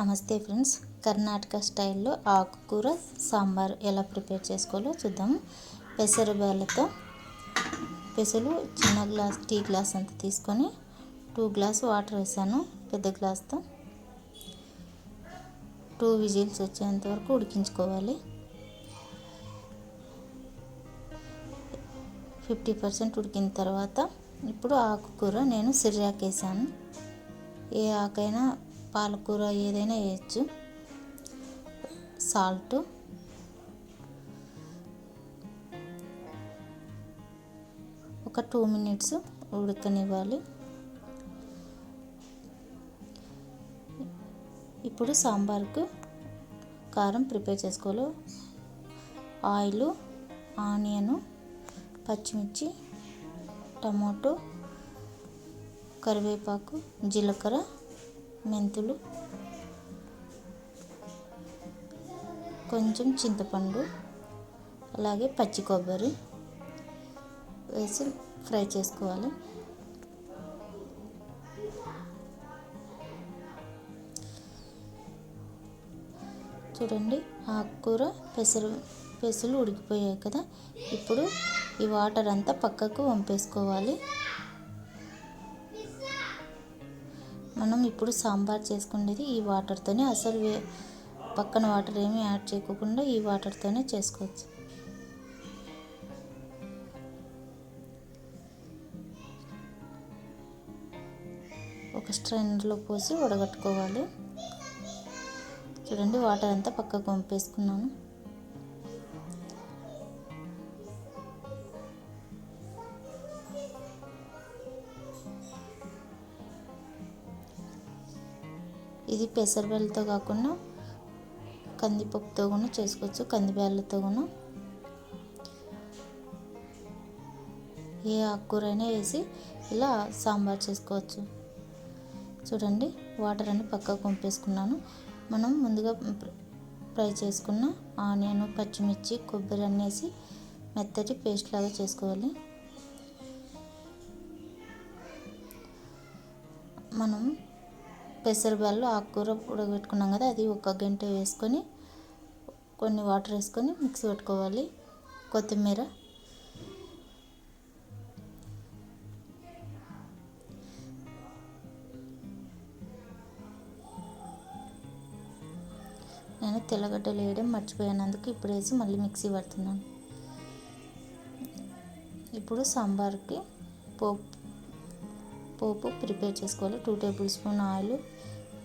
నమస్తే ఫ్రెండ్స్. కర్ణాటక స్టైల్లో ఆకుకూర సాంబార్ ఎలా ప్రిపేర్ చేసుకోవాలో చూద్దాం. పెసర బేళ్ళతో పెసలు చిన్న గ్లాస్ టీ గ్లాస్ అంత తీసుకొని టూ గ్లాస్ వాటర్ వేసాను. పెద్ద గ్లాస్తో టూ విజిల్స్ వచ్చేంత వరకు ఉడికించుకోవాలి. ఫిఫ్టీ పర్సెంట్ ఉడికిన తర్వాత ఇప్పుడు ఆకుకూర నేను సిర్రాకు ఏ ఆకైనా పాలకూర ఏదైనా వేయచ్చు. సాల్ట్. ఒక టూ మినిట్స్ ఉడకనివ్వాలి. ఇప్పుడు సాంబార్కు కారం ప్రిపేర్ చేసుకోవాలి. ఆయిల్ ఆనియను పచ్చిమిర్చి టమాటో కరివేపాకు జీలకర్ర మెంతులు కొంచెం చింతపండు అలాగే పచ్చి కొబ్బరి వేసి ఫ్రై చేసుకోవాలి. చూడండి ఆకుకూర పెసరు పెసలు ఉడికిపోయాయి కదా. ఇప్పుడు ఈ వాటర్ అంతా పక్కకు వంపేసుకోవాలి. మనం ఇప్పుడు సాంబార్ చేసుకునేది ఈ వాటర్తోనే. అసలు వే- పక్కన వాటర్ ఏమీ యాడ్ చేయకుండా ఈ వాటర్తోనే చేసుకోవచ్చు. ఒక స్ట్రైనర్లో పోసి వడగట్టుకోవాలి. చూడండి వాటర్ అంతా పక్కకు పంపేసుకున్నాను ఇది పెసరబెల్లతో కాకుండా కందిపప్పుతో కూడా చేసుకోవచ్చు కందిబ్యాళ్ళతో కూడా. ఏ ఆకుకూరైనా వేసి ఇలా సాంబార్ చేసుకోవచ్చు. చూడండి వాటర్ అన్ని పక్కకు పంపేసుకున్నాను. మనం ముందుగా ఫ్రై చేసుకున్న ఆనియన్ పచ్చిమిర్చి కొబ్బరి అనేసి మెత్తటి పేస్ట్ లాగా చేసుకోవాలి. మనం పెసరబ్యాళ్ళు ఆకుకూర ఉడకబెట్టుకున్నాం కదా అది ఒక గంట వేసుకొని కొన్ని వాటర్ వేసుకొని మిక్సీ పెట్టుకోవాలి. కొత్తిమీర. నేను తెల్లగడ్డలు వేయడం మర్చిపోయానందుకు ఇప్పుడు వేసి మళ్ళీ మిక్సీ పడుతున్నాను. ఇప్పుడు సాంబార్కి పోపు పోపు ప్రిపేర్ చేసుకోవాలి. టూ టేబుల్ స్పూన్ ఆయిల్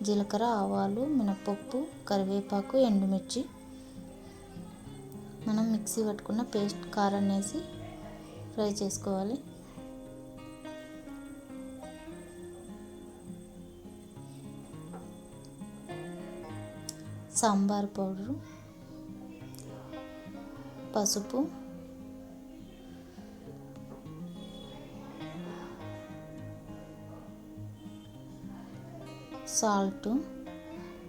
జీలకర్ర ఆవాలు మినపప్పు కరివేపాకు ఎండుమిర్చి. మనం మిక్సీ పట్టుకున్న పేస్ట్ కారం వేసి ఫ్రై చేసుకోవాలి. సాంబార్ పౌడరు పసుపు సాల్ట్.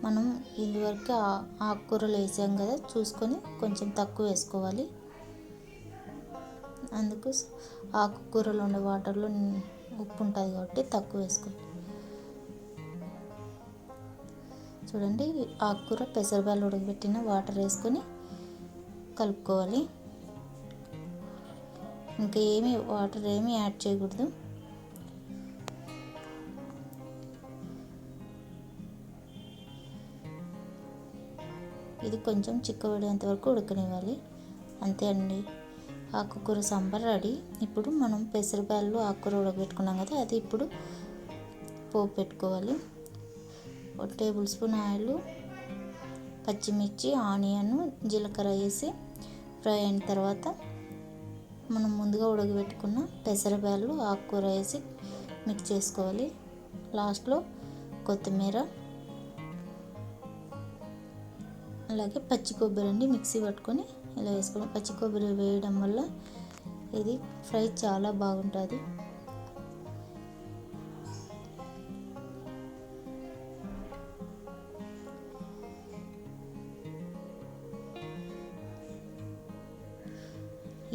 మనం ఇదివరకు ఆ- ఆకుకూరలు వేసాం కదా చూసుకొని కొంచెం తక్కువ వేసుకోవాలి. అందుకు ఆకుకూరలు ఉండే వాటర్లో ఉప్పు ఉంటుంది కాబట్టి తక్కువ వేసుకోవాలి. చూడండి ఆకుకూర పెసరబాలు ఉడకబెట్టిన వాటర్ వేసుకొని కలుపుకోవాలి. ఇంకా ఏమి వాటర్ ఏమీ యాడ్ చేయకూడదు. ఇది కొంచెం చిక్కబడేంత వరకు ఉడకనివ్వాలి. అంతే అండి. ఆకుకూర సాంబార్ రెడీ. ఇప్పుడు మనం పెసరబ్యాళ్ళు ఆకుకూర ఉడకబెట్టుకున్నాం కదా అది ఇప్పుడు పోపు పెట్టుకోవాలి. ఒక టేబుల్ స్పూన్ ఆయిల్ పచ్చిమిర్చి ఆనియన్ జీలకర్ర వేసి ఫ్రై అయిన తర్వాత మనం ముందుగా ఉడకబెట్టుకున్న పెసరబ్యాళ్ళు ఆకుకూర వేసి మిక్స్ చేసుకోవాలి. లాస్ట్లో కొత్తిమీర అలాగే పచ్చి కొబ్బరి అండి మిక్సీ పట్టుకొని ఇలా వేసుకోవడం. పచ్చి కొబ్బరి వేయడం వల్ల ఇది ఫ్రై చాలా బాగుంటుంది.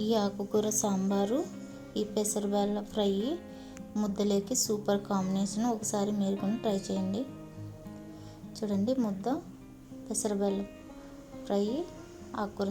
ఈ ఆకుకూర సాంబారు ఈ పెసరబేళ్ళ ఫ్రై ముద్దలేకి సూపర్ కాంబినేషన్. ఒకసారి మీరు కూడా ట్రై చేయండి. చూడండి ముద్ద పెసరబెల్లం ఫ్రై ఆకుకూర